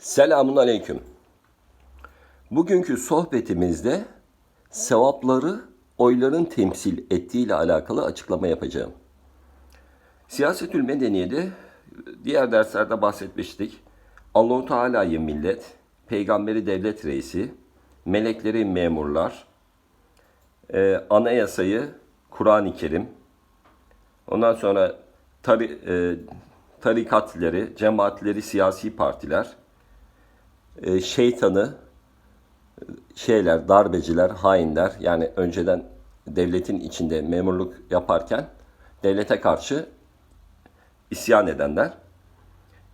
Selamun Aleyküm. Bugünkü sohbetimizde sevapları oyların temsil ettiği ile alakalı açıklama yapacağım. Siyasetül Medeniye'de diğer derslerde bahsetmiştik. Allahu Teala'yı millet, peygamberi devlet reisi, melekleri memurlar, e, anayasayı Kur'an-ı Kerim, ondan sonra tari, e, tarikatleri, cemaatleri, siyasi partiler, e, şeytanı, şeyler, darbeciler, hainler yani önceden devletin içinde memurluk yaparken devlete karşı isyan edenler,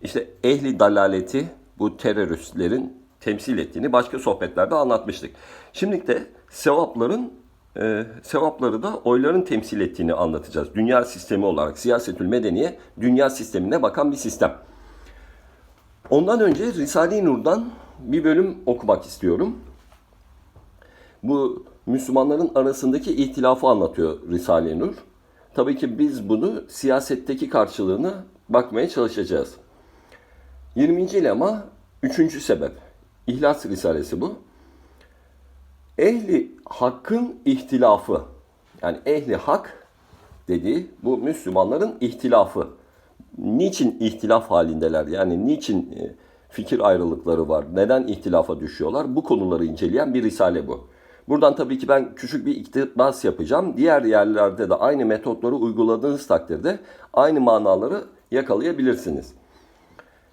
işte ehli dalaleti bu teröristlerin temsil ettiğini başka sohbetlerde anlatmıştık. Şimdi de sevapların e, sevapları da oyların temsil ettiğini anlatacağız. Dünya sistemi olarak siyasetül medeniye dünya sistemine bakan bir sistem. Ondan önce Risale-i Nur'dan bir bölüm okumak istiyorum. Bu Müslümanların arasındaki ihtilafı anlatıyor Risale-i Nur. Tabii ki biz bunu siyasetteki karşılığına bakmaya çalışacağız. 20. lema 3. sebep. İhlas Risalesi bu. Ehli hakkın ihtilafı. Yani ehli hak dediği bu Müslümanların ihtilafı. Niçin ihtilaf halindeler? Yani niçin e, fikir ayrılıkları var? Neden ihtilafa düşüyorlar? Bu konuları inceleyen bir risale bu. Buradan tabii ki ben küçük bir iktibas yapacağım. Diğer yerlerde de aynı metotları uyguladığınız takdirde aynı manaları yakalayabilirsiniz.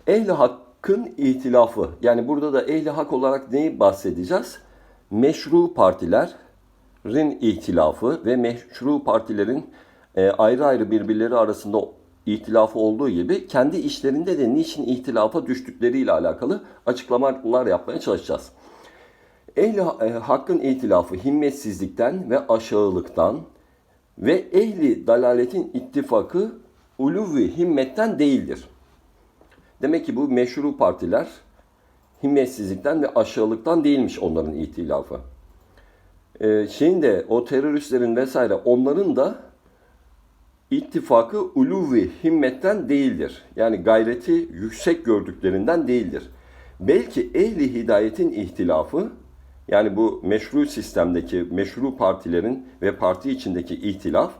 Ehli hakkın ihtilafı. Yani burada da ehli hak olarak neyi bahsedeceğiz? Meşru partilerin ihtilafı ve meşru partilerin e, ayrı ayrı birbirleri arasında ihtilafı olduğu gibi kendi işlerinde de niçin ihtilafa düştükleriyle alakalı açıklamalar yapmaya çalışacağız. Ehli e, hakkın ihtilafı himmetsizlikten ve aşağılıktan ve ehli dalaletin ittifakı uluvi himmetten değildir. Demek ki bu meşru partiler himmetsizlikten ve aşağılıktan değilmiş onların ihtilafı. Ee, şeyin de o teröristlerin vesaire onların da ittifakı uluvi himmetten değildir. Yani gayreti yüksek gördüklerinden değildir. Belki ehli hidayetin ihtilafı yani bu meşru sistemdeki meşru partilerin ve parti içindeki ihtilaf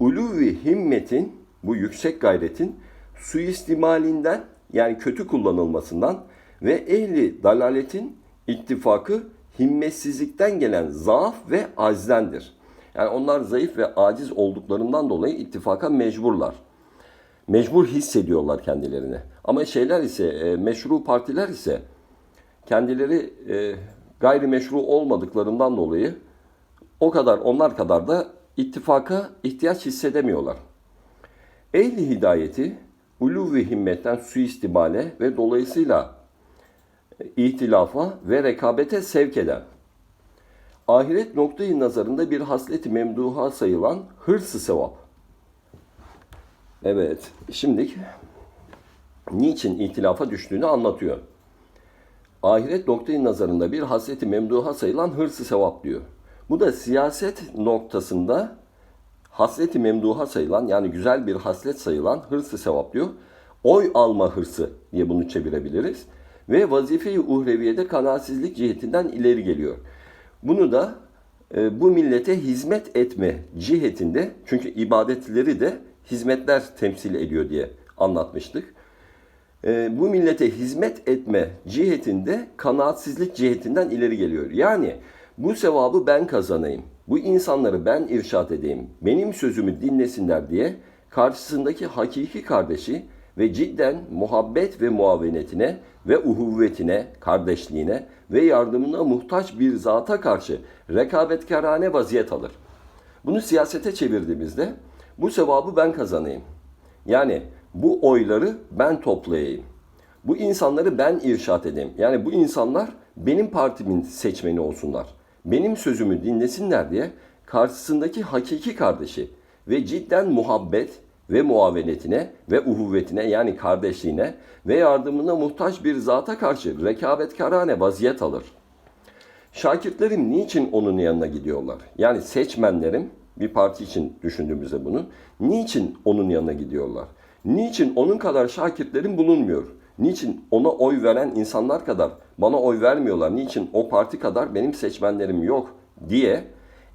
uluvi himmetin bu yüksek gayretin suistimalinden yani kötü kullanılmasından ve ehli dalaletin ittifakı himmetsizlikten gelen zaaf ve azdendir. Yani onlar zayıf ve aciz olduklarından dolayı ittifaka mecburlar. Mecbur hissediyorlar kendilerini. Ama şeyler ise, e, meşru partiler ise kendileri e, gayrimeşru olmadıklarından dolayı o kadar onlar kadar da ittifaka ihtiyaç hissedemiyorlar. Ehli hidayeti ulu ve himmetten suistimale ve dolayısıyla ihtilafa ve rekabete sevk eden, ahiret noktayı nazarında bir hasleti memduha sayılan hırsı sevap. Evet, şimdi niçin ihtilafa düştüğünü anlatıyor. Ahiret noktayı nazarında bir hasleti memduha sayılan hırsı sevap diyor. Bu da siyaset noktasında hasleti memduha sayılan yani güzel bir haslet sayılan hırsı sevap diyor. Oy alma hırsı diye bunu çevirebiliriz. Ve vazife-i uhreviyede kanaatsizlik cihetinden ileri geliyor. Bunu da e, bu millete hizmet etme cihetinde çünkü ibadetleri de hizmetler temsil ediyor diye anlatmıştık. E, bu millete hizmet etme cihetinde kanaatsizlik cihetinden ileri geliyor. Yani bu sevabı ben kazanayım, bu insanları ben irşat edeyim, benim sözümü dinlesinler diye karşısındaki hakiki kardeşi ve cidden muhabbet ve muavenetine ve uhuvvetine, kardeşliğine ve yardımına muhtaç bir zata karşı rekabetkarane vaziyet alır. Bunu siyasete çevirdiğimizde bu sevabı ben kazanayım. Yani bu oyları ben toplayayım. Bu insanları ben irşat edeyim. Yani bu insanlar benim partimin seçmeni olsunlar. Benim sözümü dinlesinler diye karşısındaki hakiki kardeşi ve cidden muhabbet ve muavenetine ve uhuvvetine yani kardeşliğine ve yardımına muhtaç bir zata karşı rekabetkarane vaziyet alır. Şakirtlerim niçin onun yanına gidiyorlar? Yani seçmenlerim bir parti için düşündüğümüzde bunu niçin onun yanına gidiyorlar? Niçin onun kadar şakirtlerim bulunmuyor? Niçin ona oy veren insanlar kadar bana oy vermiyorlar? Niçin o parti kadar benim seçmenlerim yok diye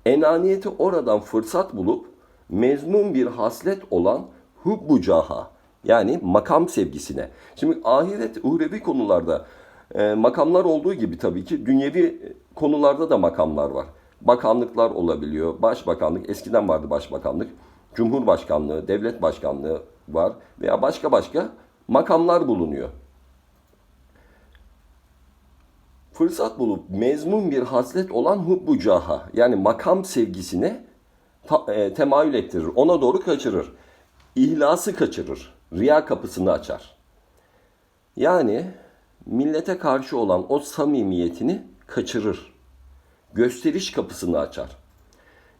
enaniyeti oradan fırsat bulup mezmun bir haslet olan hubbu caha yani makam sevgisine. Şimdi ahiret uhrevi konularda e, makamlar olduğu gibi tabii ki dünyevi konularda da makamlar var. Bakanlıklar olabiliyor. Başbakanlık eskiden vardı başbakanlık. Cumhurbaşkanlığı, devlet başkanlığı var veya başka başka makamlar bulunuyor. Fırsat bulup mezmun bir haslet olan hubbu caha yani makam sevgisine ta- e, temayül ettirir. Ona doğru kaçırır. İhlası kaçırır. Riya kapısını açar. Yani millete karşı olan o samimiyetini kaçırır. Gösteriş kapısını açar.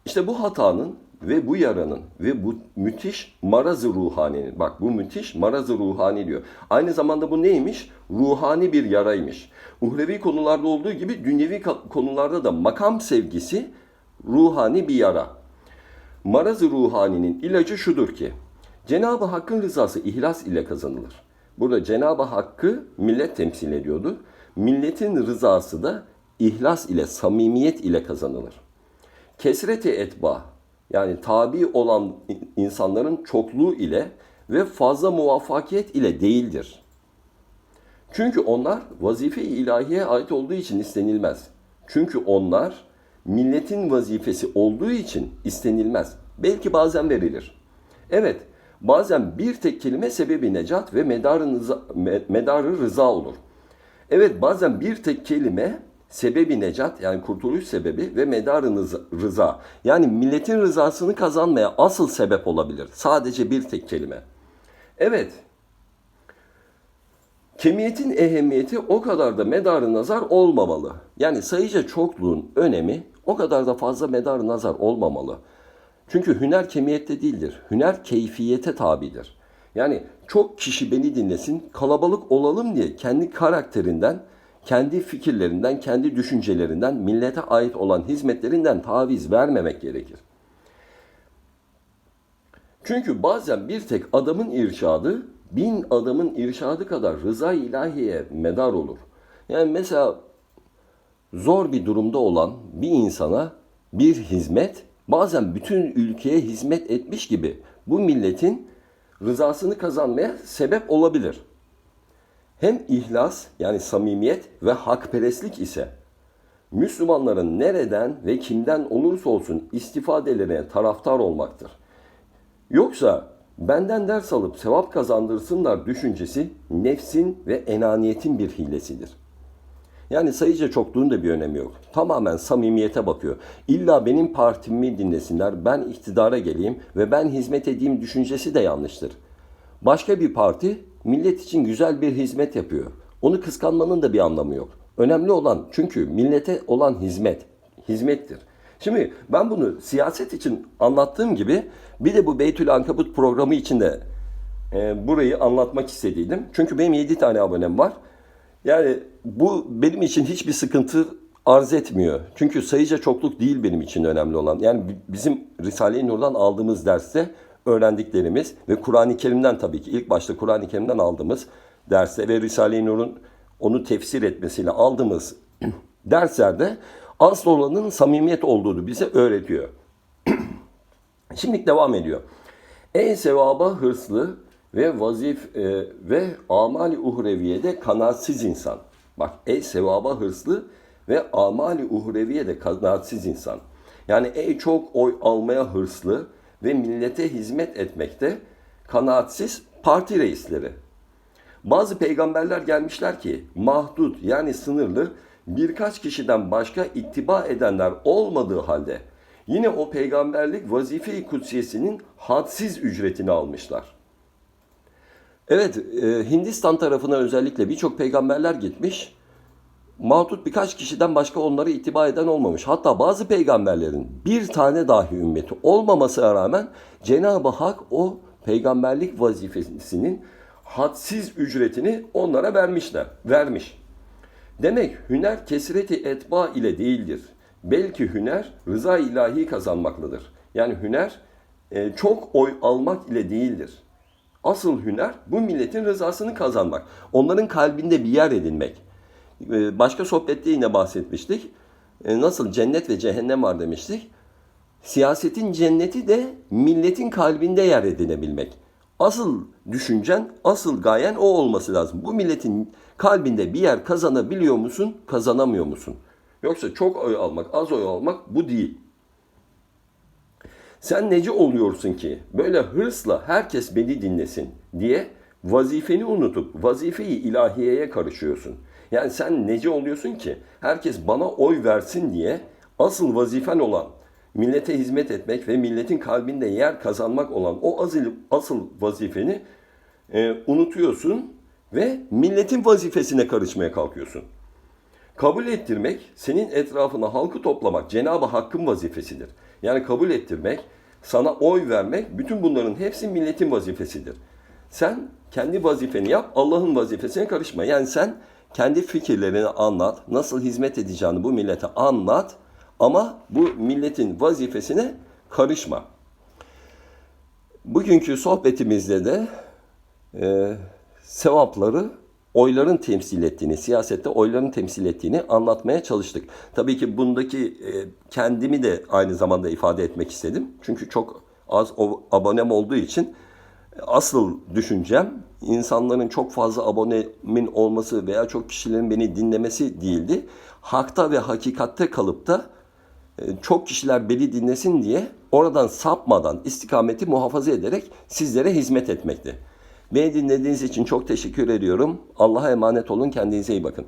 İşte bu hatanın ve bu yaranın ve bu müthiş marazı ruhaninin, bak bu müthiş marazı ruhani diyor. Aynı zamanda bu neymiş? Ruhani bir yaraymış. Uhrevi konularda olduğu gibi dünyevi konularda da makam sevgisi ruhani bir yara. Marazı ruhaninin ilacı şudur ki, Cenab-ı Hakk'ın rızası ihlas ile kazanılır. Burada Cenab-ı Hakk'ı millet temsil ediyordu. Milletin rızası da ihlas ile, samimiyet ile kazanılır. Kesreti etba yani tabi olan insanların çokluğu ile ve fazla muvaffakiyet ile değildir. Çünkü onlar vazife-i ilahiye ait olduğu için istenilmez. Çünkü onlar milletin vazifesi olduğu için istenilmez. Belki bazen verilir. Evet, bazen bir tek kelime sebebi necat ve medarı, rıza- me- medarı rıza olur. Evet bazen bir tek kelime sebebi necat yani kurtuluş sebebi ve medarı nız- rıza yani milletin rızasını kazanmaya asıl sebep olabilir. Sadece bir tek kelime. Evet Kemiyetin ehemmiyeti o kadar da medarı nazar olmamalı. Yani sayıca çokluğun önemi o kadar da fazla medarı nazar olmamalı. Çünkü hüner kemiyette değildir. Hüner keyfiyete tabidir. Yani çok kişi beni dinlesin, kalabalık olalım diye kendi karakterinden, kendi fikirlerinden, kendi düşüncelerinden, millete ait olan hizmetlerinden taviz vermemek gerekir. Çünkü bazen bir tek adamın irşadı bin adamın irşadı kadar rıza ilahiye medar olur. Yani mesela zor bir durumda olan bir insana bir hizmet bazen bütün ülkeye hizmet etmiş gibi bu milletin rızasını kazanmaya sebep olabilir. Hem ihlas yani samimiyet ve hakperestlik ise Müslümanların nereden ve kimden olursa olsun istifadelerine taraftar olmaktır. Yoksa benden ders alıp sevap kazandırsınlar düşüncesi nefsin ve enaniyetin bir hilesidir. Yani sayıca çokluğun da bir önemi yok. Tamamen samimiyete bakıyor. İlla benim partimi dinlesinler, ben iktidara geleyim ve ben hizmet edeyim düşüncesi de yanlıştır. Başka bir parti millet için güzel bir hizmet yapıyor. Onu kıskanmanın da bir anlamı yok. Önemli olan çünkü millete olan hizmet, hizmettir. Şimdi ben bunu siyaset için anlattığım gibi bir de bu Beytül Ankabut programı için de e, burayı anlatmak istediydim. Çünkü benim 7 tane abonem var. Yani bu benim için hiçbir sıkıntı arz etmiyor. Çünkü sayıca çokluk değil benim için önemli olan. Yani bi- bizim Risale-i Nur'dan aldığımız derste öğrendiklerimiz ve Kur'an-ı Kerim'den tabii ki ilk başta Kur'an-ı Kerim'den aldığımız derste ve Risale-i Nur'un onu tefsir etmesiyle aldığımız derslerde asıl olanın samimiyet olduğunu bize öğretiyor. Şimdi devam ediyor. Ey sevaba hırslı ve vazif e, ve amali uhreviyede kanaatsiz insan. Bak ey sevaba hırslı ve amali uhreviyede kanaatsiz insan. Yani ey çok oy almaya hırslı ve millete hizmet etmekte kanaatsiz parti reisleri. Bazı peygamberler gelmişler ki mahdut yani sınırlı birkaç kişiden başka ittiba edenler olmadığı halde yine o peygamberlik vazife-i kutsiyesinin hadsiz ücretini almışlar. Evet, e, Hindistan tarafına özellikle birçok peygamberler gitmiş. Mahdut birkaç kişiden başka onları itibar eden olmamış. Hatta bazı peygamberlerin bir tane dahi ümmeti olmamasına rağmen Cenab-ı Hak o peygamberlik vazifesinin hadsiz ücretini onlara vermişler, vermiş. Demek hüner kesreti etba ile değildir. Belki hüner rıza ilahi kazanmaktadır. Yani hüner e, çok oy almak ile değildir. Asıl hüner bu milletin rızasını kazanmak. Onların kalbinde bir yer edinmek. Ee, Başka sohbette yine bahsetmiştik. Ee, Nasıl cennet ve cehennem var demiştik. Siyasetin cenneti de milletin kalbinde yer edinebilmek. Asıl düşüncen, asıl gayen o olması lazım. Bu milletin kalbinde bir yer kazanabiliyor musun, kazanamıyor musun? Yoksa çok oy almak, az oy almak bu değil. Sen nece oluyorsun ki böyle hırsla herkes beni dinlesin diye vazifeni unutup vazifeyi ilahiyeye karışıyorsun. Yani sen nece oluyorsun ki herkes bana oy versin diye asıl vazifen olan millete hizmet etmek ve milletin kalbinde yer kazanmak olan o asıl, asıl vazifeni e, unutuyorsun ve milletin vazifesine karışmaya kalkıyorsun. Kabul ettirmek, senin etrafına halkı toplamak Cenab-ı Hakk'ın vazifesidir. Yani kabul ettirmek, sana oy vermek, bütün bunların hepsi milletin vazifesidir. Sen kendi vazifeni yap, Allah'ın vazifesine karışma. Yani sen kendi fikirlerini anlat, nasıl hizmet edeceğini bu millete anlat ama bu milletin vazifesine karışma. Bugünkü sohbetimizde de e, sevapları oyların temsil ettiğini, siyasette oyların temsil ettiğini anlatmaya çalıştık. Tabii ki bundaki e, kendimi de aynı zamanda ifade etmek istedim. Çünkü çok az o- abonem olduğu için asıl düşüncem insanların çok fazla abonemin olması veya çok kişilerin beni dinlemesi değildi. Hakta ve hakikatte kalıp da e, çok kişiler beni dinlesin diye oradan sapmadan istikameti muhafaza ederek sizlere hizmet etmekti. Beni dinlediğiniz için çok teşekkür ediyorum. Allah'a emanet olun. Kendinize iyi bakın.